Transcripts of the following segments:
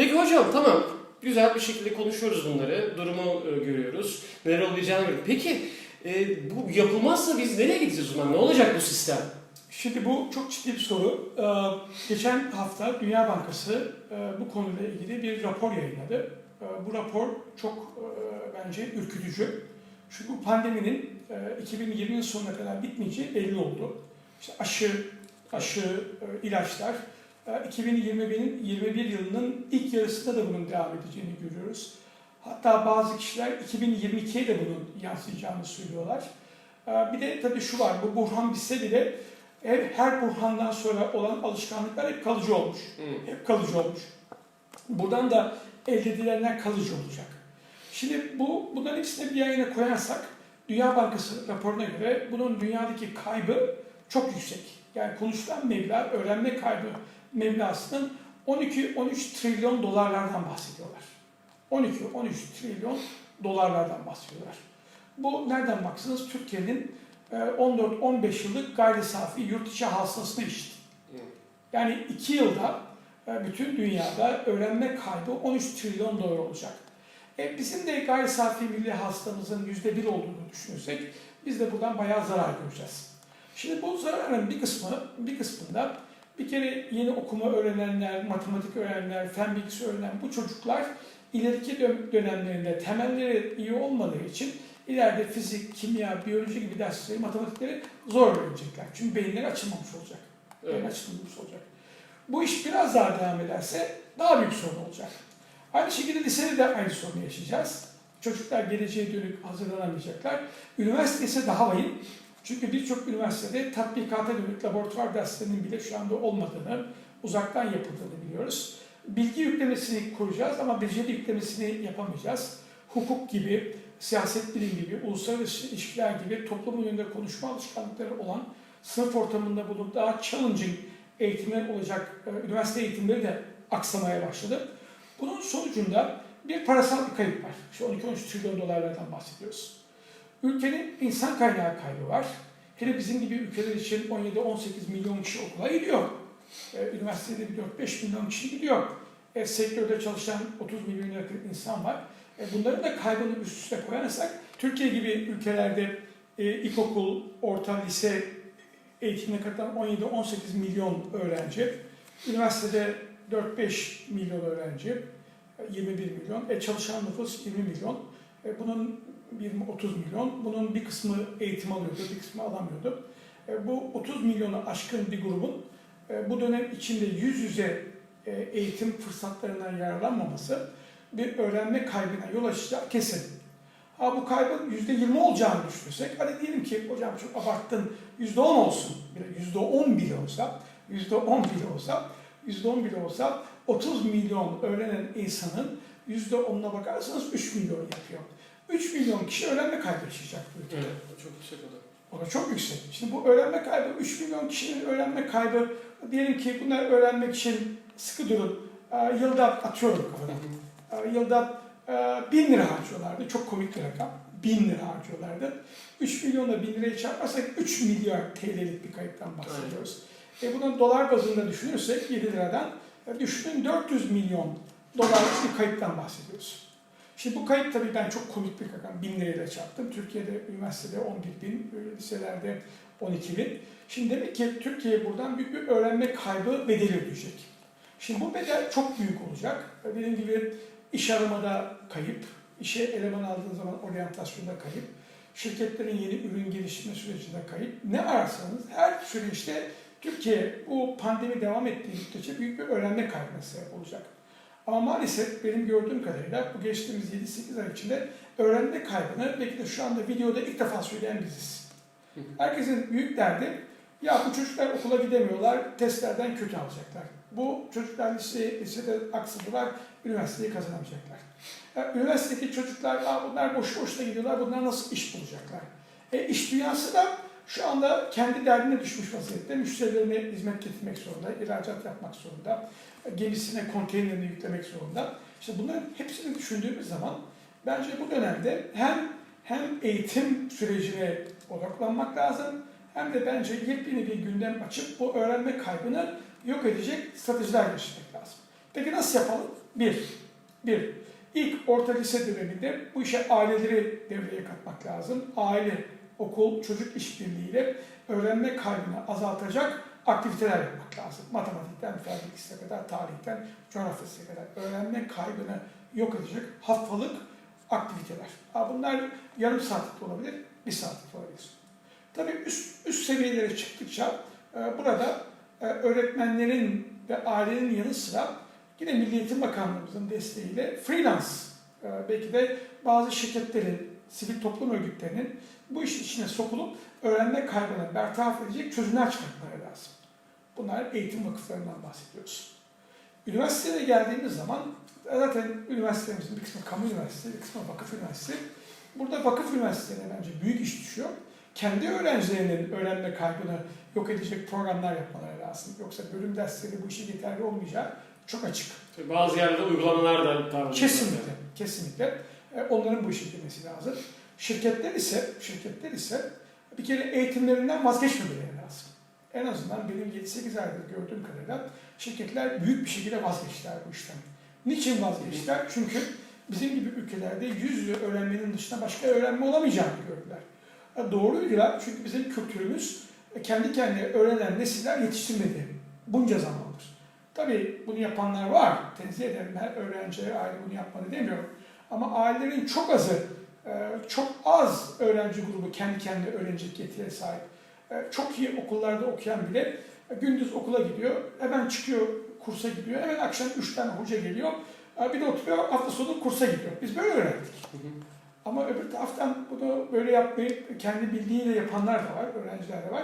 Peki hocam tamam güzel bir şekilde konuşuyoruz bunları. Durumu e, görüyoruz. Neler olacağını görüyoruz. Peki e, bu yapılmazsa biz nereye gideceğiz o zaman? Ne olacak bu sistem? Şimdi bu çok ciddi bir soru. Ee, geçen hafta Dünya Bankası e, bu konuyla ilgili bir rapor yayınladı. Ee, bu rapor çok e, bence ürkütücü. Çünkü bu pandeminin e, 2020'nin sonuna kadar bitmeyeceği belli oldu. İşte aşı, aşı, e, ilaçlar. E, 2021'in 21 yılının ilk yarısında da bunun devam edeceğini görüyoruz. Hatta bazı kişiler 2022'ye de bunun yansıyacağını söylüyorlar. E, bir de tabii şu var, bu burhan bitse bile hep her burhandan sonra olan alışkanlıklar hep kalıcı olmuş. Hep kalıcı olmuş. Buradan da elde edilenler kalıcı olacak. Şimdi bu bunların hepsini bir yayına koyarsak Dünya Bankası raporuna göre bunun dünyadaki kaybı çok yüksek. Yani konuşulan meblağ, öğrenme kaybı meblağının 12-13 trilyon dolarlardan bahsediyorlar. 12-13 trilyon dolarlardan bahsediyorlar. Bu nereden baksanız Türkiye'nin e, 14-15 yıllık gayri safi yurt içi hasılasına eşit. Yani 2 yılda e, bütün dünyada öğrenme kaybı 13 trilyon dolar olacak. E, bizim de gayri safi milli hasılamızın %1 olduğunu düşünürsek biz de buradan bayağı zarar göreceğiz. Şimdi bu zararın bir kısmı, bir kısmında bir kere yeni okuma öğrenenler, matematik öğrenenler, fen bilgisi öğrenen bu çocuklar ileriki dö- dönemlerinde temelleri iyi olmadığı için ileride fizik, kimya, biyoloji gibi dersleri, matematikleri zor öğrenecekler. Çünkü beyinleri açılmamış olacak. Beyin Evet. açılmamış olacak. Bu iş biraz daha devam ederse daha büyük sorun olacak. Aynı şekilde lisede de aynı sorunu yaşayacağız. Çocuklar geleceğe dönük hazırlanamayacaklar. Üniversite ise daha vahim. Çünkü birçok üniversitede tatbikata dönük laboratuvar derslerinin bile şu anda olmadığını, uzaktan yapıldığını biliyoruz. Bilgi yüklemesini kuracağız ama beceri yüklemesini yapamayacağız. Hukuk gibi, siyaset bilim gibi, uluslararası ilişkiler gibi toplumun önünde konuşma alışkanlıkları olan sınıf ortamında bulunup daha challenging eğitimler olacak e, üniversite eğitimleri de aksamaya başladı. Bunun sonucunda bir parasal bir kayıp var. İşte 12-13 trilyon dolarlardan bahsediyoruz. Ülkenin insan kaynağı kaybı var. Hele bizim gibi ülkeler için 17-18 milyon kişi okula gidiyor. E, üniversitede bir 4-5 milyon kişi gidiyor. E, sektörde çalışan 30 milyon yakın insan var. E, bunların da kaybını üst üste koyarsak Türkiye gibi ülkelerde e, ilkokul, orta, lise eğitimine katılan 17-18 milyon öğrenci, üniversitede 4-5 milyon öğrenci, e, 21 milyon, e, çalışan nüfus 20 milyon. E, bunun 20-30 milyon, bunun bir kısmı eğitim alıyordu, bir kısmı alamıyordu. E, bu 30 milyonu aşkın bir grubun e, bu dönem içinde yüz yüze e, eğitim fırsatlarından yararlanmaması bir öğrenme kaybına yol açacağı kesin. Ha bu kaybın %20 olacağını düşünürsek, hadi diyelim ki hocam çok abarttın, %10 olsun, bile %10 bile olsa, %10 bile olsa, %10 bile olsa 30 milyon öğrenen insanın %10'una bakarsanız 3 milyon yapıyor. 3 milyon kişi öğrenme kaybı yaşayacak bu ülkede. Evet, çok yüksek o da. O da çok yüksek. Şimdi bu öğrenme kaybı, 3 milyon kişinin öğrenme kaybı, diyelim ki bunlar öğrenmek için sıkı durun, e, yılda atıyorum kafadan, E, yılda e, 1000 lira harcıyorlardı. Çok komik bir rakam. 1000 lira harcıyorlardı. 3 milyonla 1000 lirayı çarparsak 3 milyar TL'lik bir kayıptan bahsediyoruz. E bunun dolar bazında düşünürsek 7 liradan e, düşünün 400 milyon dolarlık bir kayıptan bahsediyoruz. Şimdi bu kayıp tabii ben çok komik bir rakam. 1000 lirayla çarptım. Türkiye'de üniversitede 11 bin, e, liselerde 12 bin. Şimdi demek ki Türkiye buradan büyük bir öğrenme kaybı bedeli ödeyecek. Şimdi bu bedel çok büyük olacak. Dediğim gibi iş aramada kayıp, işe eleman aldığın zaman oryantasyonda kayıp, şirketlerin yeni ürün geliştirme sürecinde kayıp. Ne ararsanız her süreçte Türkiye bu pandemi devam ettiği müddetçe büyük bir öğrenme kaybına sebep olacak. Ama maalesef benim gördüğüm kadarıyla bu geçtiğimiz 7-8 ay içinde öğrenme kaybını belki de şu anda videoda ilk defa söyleyen biziz. Herkesin büyük derdi ya bu çocuklar okula gidemiyorlar, testlerden kötü alacaklar. Bu çocuklar lise, lisede aksadılar, üniversiteyi kazanamayacaklar. Ya, üniversitedeki çocuklar bunlar boş boşuna gidiyorlar, bunlar nasıl iş bulacaklar? E, iş dünyası da şu anda kendi derdine düşmüş vaziyette. Müşterilerine hizmet getirmek zorunda, ihracat yapmak zorunda, gemisine, konteynerini yüklemek zorunda. İşte bunların hepsini düşündüğümüz zaman bence bu dönemde hem hem eğitim sürecine odaklanmak lazım hem de bence yepyeni bir gündem açıp bu öğrenme kaybını yok edecek stratejiler geliştirmek lazım. Peki nasıl yapalım? Bir, bir. İlk orta lise döneminde bu işe aileleri devreye katmak lazım. Aile, okul, çocuk işbirliğiyle öğrenme kaybını azaltacak aktiviteler yapmak lazım. Matematikten, fen kadar, tarihten, coğrafyasına kadar öğrenme kaybını yok edecek haftalık aktiviteler. Bunlar yarım saatlik olabilir, bir saatlik olabilir. Tabii üst, üst seviyelere çıktıkça e, burada e, öğretmenlerin ve ailenin yanı sıra yine Milli Eğitim Bakanlığımızın desteğiyle freelance e, belki de bazı şirketlerin, sivil toplum örgütlerinin bu işin içine sokulup öğrenme kaybını bertaraf edecek çözümler çıkartmaları lazım. Bunlar eğitim vakıflarından bahsediyoruz. Üniversiteye geldiğimiz zaman zaten üniversitemizin bir kısmı kamu üniversitesi, bir kısmı vakıf üniversitesi. Burada vakıf üniversitelerine bence büyük iş düşüyor. Kendi öğrencilerinin öğrenme kaybını yok edecek programlar yapmaları lazım. Yoksa bölüm dersleri bu işe yeterli olmayacağı çok açık. Tabii Bazı yerlerde uygulamalar da oluyor. Kesinlikle, kesinlikle. E, Onların bu işe girmesi lazım. Şirketler ise, şirketler ise bir kere eğitimlerinden vazgeçmemeleri lazım. En azından benim 7-8 aydır gördüğüm kadarıyla şirketler büyük bir şekilde vazgeçtiler bu işten. Niçin vazgeçtiler? Çünkü bizim gibi ülkelerde yüz yüze öğrenmenin dışında başka öğrenme olamayacağını gördüler. E, Doğruydular çünkü bizim kültürümüz e, kendi kendine öğrenen nesiller yetiştirmedi bunca zamandır. Tabii bunu yapanlar var. Tenzih ederim. Her öğrenci, aile bunu yapmadı demiyorum. Ama ailelerin çok azı, e, çok az öğrenci grubu kendi kendine öğrenecek yetiye sahip. E, Çok iyi okullarda okuyan bile e, gündüz okula gidiyor, hemen çıkıyor kursa gidiyor, hemen akşam üç tane hoca geliyor, bir de oturuyor hafta sonu kursa gidiyor. Biz böyle öğrendik. Hı hı. Ama öbür taraftan bunu böyle yapmayıp kendi bildiğiyle yapanlar da var, öğrenciler de var.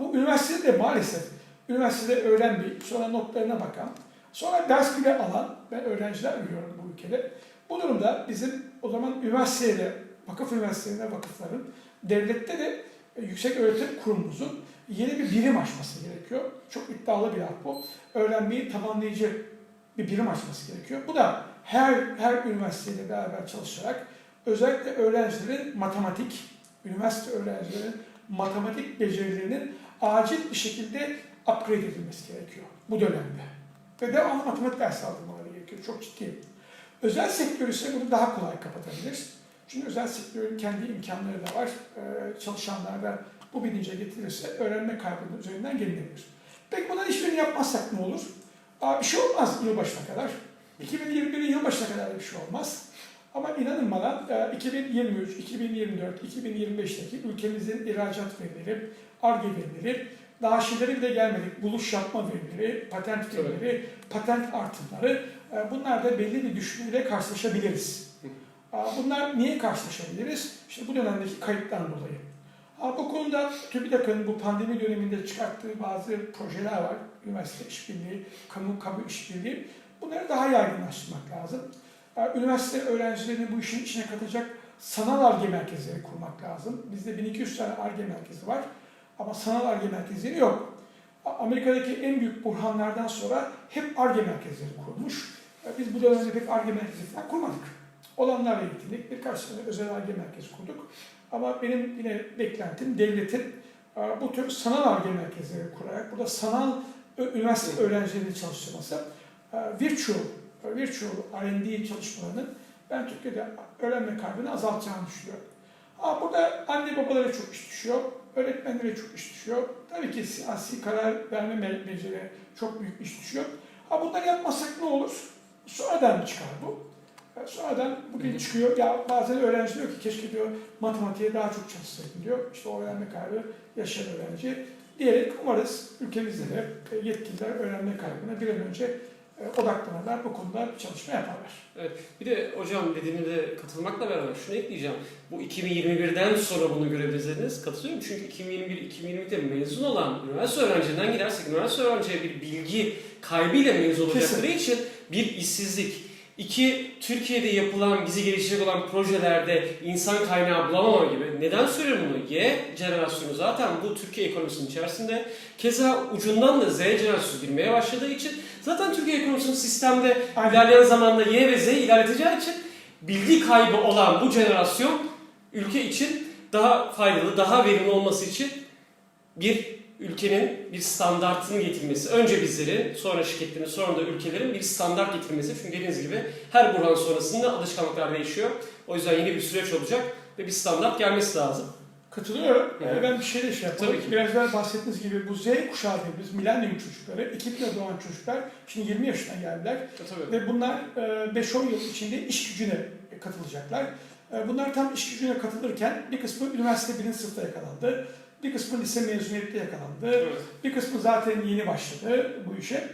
Bu üniversitede de maalesef üniversitede öğrenmeyip sonra notlarına bakan, sonra ders bile alan ben öğrenciler görüyorum bu ülkede. Bu durumda bizim o zaman üniversitede, vakıf üniversitelerinde vakıfların, devlette de e, yüksek öğretim kurumumuzun yeni bir birim açması gerekiyor. Çok iddialı bir laf bu. Öğrenmeyi tamamlayıcı bir birim açması gerekiyor. Bu da her her üniversiteyle beraber çalışarak özellikle öğrencilerin matematik, üniversite öğrencilerin matematik becerilerinin acil bir şekilde upgrade edilmesi gerekiyor bu dönemde. Ve devamlı matematik dersi aldırmaları gerekiyor. Çok ciddi. Özel sektör ise bunu daha kolay kapatabilir. Çünkü özel sektörün kendi imkanları da var. Ee, çalışanlar da bu bilince getirirse öğrenme kaybının üzerinden gelinebilir. Peki bunların hiçbirini yapmazsak ne olur? Aa, bir şey olmaz yılbaşına kadar. 2021'in yılbaşına kadar bir şey olmaz. Ama inanın bana e, 2023, 2024, 2025'teki ülkemizin ihracat verileri, ARGE verileri, daha şeylere bile gelmedik. Buluş yapma verileri, patent verileri, patent artımları bunlar da belli bir düşmeyle karşılaşabiliriz. Aa, Bunlar niye karşılaşabiliriz? İşte bu dönemdeki kayıptan dolayı. Aa, Bu konuda TÜBİTAK'ın bu pandemi döneminde çıkarttığı bazı projeler var. Üniversite işbirliği, kamu kamu işbirliği. Bunları daha yaygınlaştırmak lazım. Üniversite öğrencilerini bu işin içine katacak sanal ARGE merkezleri kurmak lazım. Bizde 1200 tane ARGE merkezi var. Ama sanal ARGE merkezleri yok. Amerika'daki en büyük buhranlardan sonra hep ARGE merkezleri kurmuş. Biz bu dönemde pek ARGE merkezi kurmadık. Olanlarla yetindik. Birkaç tane özel ARGE merkezi kurduk. Ama benim yine beklentim devletin e, bu tür sanal ARGE merkezleri kurarak burada sanal üniversite öğrencilerini çalıştırması e, virtual, e, virtual R&D çalışmalarının ben Türkiye'de öğrenme kaybını azaltacağını düşünüyorum. Ama burada anne babalara çok iş düşüyor, öğretmenlere çok iş düşüyor. Tabii ki siyasi karar verme me- becerileri çok büyük iş düşüyor. Ha bunları yapmasak ne olur? Sonradan çıkar bu. Sonradan bugün çıkıyor, ya bazen öğrenci diyor ki keşke diyor matematiğe daha çok çalışsaydım diyor. İşte o öğrenme kaybı yaşayan öğrenci diyerek umarız ülkemizde de e, yetkililer öğrenme kaybına bir an önce e, odaklanırlar, bu konuda bir çalışma yaparlar. Bir de hocam dediğine de katılmakla beraber şunu ekleyeceğim. Bu 2021'den sonra bunu görebiliriz dediniz. Katılıyorum çünkü 2021-2022'de mezun olan üniversite öğrencilerinden gidersek üniversite öğrenciye bir bilgi kaybıyla mezun olacakları için bir işsizlik, İki, Türkiye'de yapılan, bizi geliştirecek olan projelerde insan kaynağı bulamama gibi. Neden söylüyorum bunu? Y jenerasyonu zaten bu Türkiye ekonomisinin içerisinde. Keza ucundan da Z jenerasyonu girmeye başladığı için zaten Türkiye ekonomisinin sistemde Aynen. ilerleyen zamanda Y ve Z ilerleteceği için bilgi kaybı olan bu jenerasyon ülke için daha faydalı, daha verimli olması için bir ülkenin bir standartını getirmesi. Önce bizlerin, sonra şirketlerin, sonra da ülkelerin bir standart getirmesi. Çünkü dediğiniz gibi her buhran sonrasında alışkanlıklar değişiyor. O yüzden yeni bir süreç olacak ve bir standart gelmesi lazım. Katılıyorum. Ee, Ben bir şey de şey yapalım. Tabii ki. Biraz evvel bahsettiğiniz gibi bu Z kuşağı dediğimiz milenyum çocukları, 2000'de doğan çocuklar şimdi 20 yaşına geldiler. Tabii. Ve bunlar e, 5-10 yıl içinde iş gücüne katılacaklar. E, Bunlar tam iş gücüne katılırken bir kısmı üniversite birinci sınıfta yakalandı. Bir kısmı lise mezuniyette yakalandı. Evet. Bir kısmı zaten yeni başladı bu işe.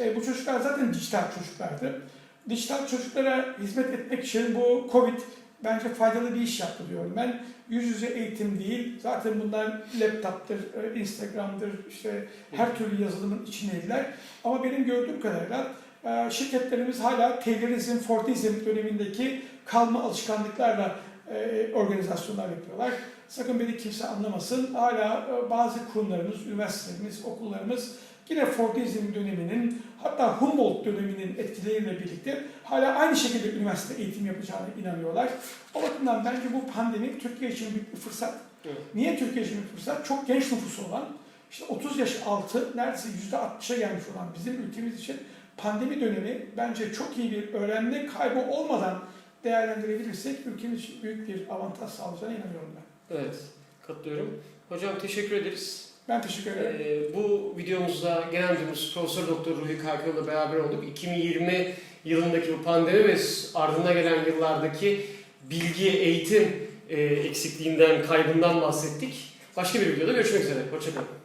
E, bu çocuklar zaten dijital çocuklardı. Dijital çocuklara hizmet etmek için bu Covid bence faydalı bir iş yaptı diyorum. Ben yüz yüze eğitim değil, zaten bunlar laptop'tır, e, Instagram'dır, işte her türlü yazılımın içindeydiler. Ama benim gördüğüm kadarıyla e, şirketlerimiz hala Taylorizm, Fordizm dönemindeki kalma alışkanlıklarla e, organizasyonlar yapıyorlar. Sakın beni kimse anlamasın. Hala e, bazı kurumlarımız, üniversitelerimiz, okullarımız yine Fordizm döneminin hatta Humboldt döneminin etkileriyle birlikte hala aynı şekilde üniversite eğitim yapacağına inanıyorlar. O bakımdan bence bu pandemi Türkiye için büyük bir fırsat. Evet. Niye Türkiye için bir fırsat? Çok genç nüfusu olan, işte 30 yaş altı neredeyse %60'a gelmiş olan bizim ülkemiz için pandemi dönemi bence çok iyi bir öğrenme kaybı olmadan değerlendirebilirsek ülkemiz için büyük bir avantaj sağlayacağına inanıyorum ben. Evet, katılıyorum. Hocam teşekkür ederiz. Ben teşekkür ederim. Ee, bu videomuzda genel müdürümüz Profesör Doktor Ruhi Karkayol'la beraber olduk. 2020 yılındaki bu pandemi ve ardına gelen yıllardaki bilgi, eğitim e, eksikliğinden, kaybından bahsettik. Başka bir videoda görüşmek üzere. Hoşçakalın.